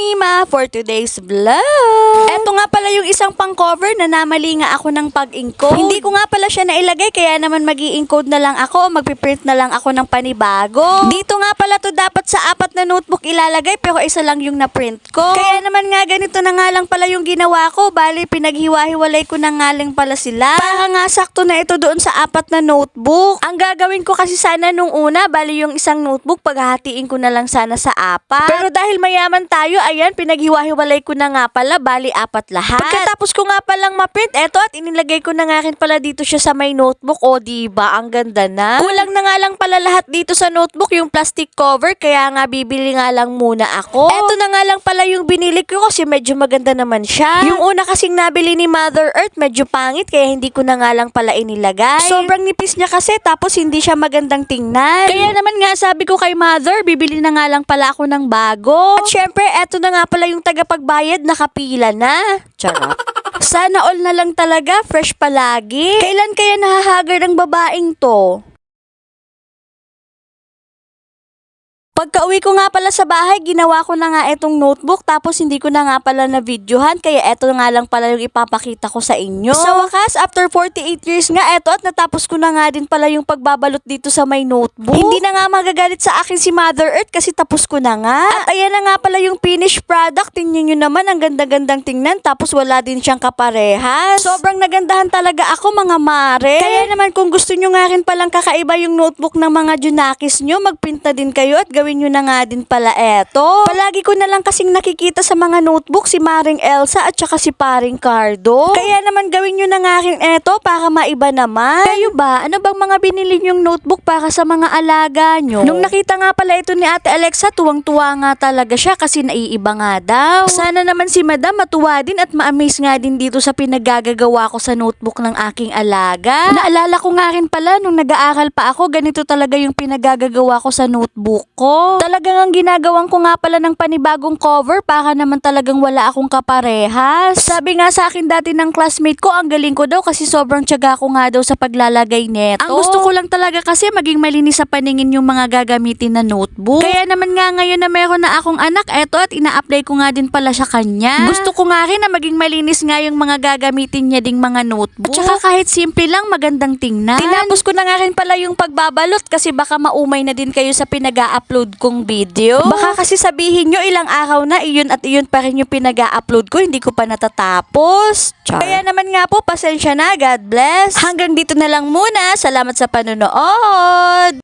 Mima for today's vlog. Eto nga pala yung isang pang-cover na namali nga ako ng pag-encode. Hindi ko nga pala siya nailagay kaya naman mag encode na lang ako magpiprint na lang ako ng panibago. Dito nga pala to dapat sa apat na notebook ilalagay pero isa lang yung na-print ko. Kaya naman nga ganito na nga lang pala yung ginawa ko. Bali pinaghiwa-hiwalay ko na nga lang pala sila. Para nga sakto na ito doon sa apat na notebook. Ang gagawin ko kasi sana nung una, bali yung isang notebook paghahatiin ko na lang sana sa apat. Pero dahil mayaman tayo, ayan, pinaghiwa-hiwalay ko na nga pala, bali apat lahat. Pagkatapos ko nga palang ma-print, eto at inilagay ko na nga rin pala dito siya sa may notebook. O, diba? Ang ganda na. Kulang na nga lang pala lahat dito sa notebook, yung plastic cover, kaya nga bibili nga lang muna ako. Eto na nga lang pala yung binili ko kasi medyo maganda naman siya. Yung una kasing nabili ni Mother Earth, medyo pangit, kaya hindi ko na nga lang pala inilagay. Sobrang nipis niya kasi, tapos hindi siya magandang tingnan. Kaya naman nga sabi ko kay Mother, bibili na nga lang pala ako ng bago. At syempre, eto na nga pala yung tagapagbayad, nakapila na. Charot. Sana all na lang talaga, fresh palagi. Kailan kaya nahahagar ng babaeng to? Pagka-uwi ko nga pala sa bahay, ginawa ko na nga itong notebook tapos hindi ko na nga pala na videohan kaya eto nga lang pala yung ipapakita ko sa inyo. Sa wakas, after 48 years nga eto at natapos ko na nga din pala yung pagbabalot dito sa may notebook. Hindi na nga magagalit sa akin si Mother Earth kasi tapos ko na nga. At ayan na nga pala yung finished product. Tingnan nyo naman, ang ganda-gandang tingnan tapos wala din siyang kaparehas. Sobrang nagandahan talaga ako mga mare. Kaya naman kung gusto nyo nga rin palang kakaiba yung notebook ng mga Junakis nyo, magpinta din kayo at gawin nyo na nga din pala eto. Palagi ko na lang kasing nakikita sa mga notebook si Maring Elsa at saka si Paring Cardo. Kaya naman gawin nyo na nga rin eto para maiba naman. Kayo ba, ano bang mga binili nyong notebook para sa mga alaga nyo? Nung nakita nga pala ito ni Ate Alexa, tuwang-tuwa nga talaga siya kasi naiiba nga daw. Sana naman si Madam matuwa din at ma-amaze nga din dito sa pinagagagawa ko sa notebook ng aking alaga. Naalala ko nga rin pala nung nag-aaral pa ako, ganito talaga yung pinagagagawa ko sa notebook ko. Talagang ang ginagawan ko nga pala ng panibagong cover para naman talagang wala akong kaparehas. Sabi nga sa akin dati ng classmate ko, ang galing ko daw kasi sobrang tiyaga ko nga daw sa paglalagay neto. Ang gusto ko lang talaga kasi maging malinis sa paningin yung mga gagamitin na notebook. Kaya naman nga ngayon na meron na akong anak, eto at ina-apply ko nga din pala sa kanya. Gusto ko nga rin na maging malinis nga yung mga gagamitin niya ding mga notebook. At saka kahit simple lang, magandang tingnan. Tinapos ko na nga rin pala yung pagbabalot kasi baka maumay na din kayo sa pinag-upload kong video. Baka kasi sabihin nyo ilang araw na iyon at iyon pa rin yung pinag-upload ko, hindi ko pa natatapos. Char. Kaya naman nga po, pasensya na, God bless. Hanggang dito na lang muna. Salamat sa panonood.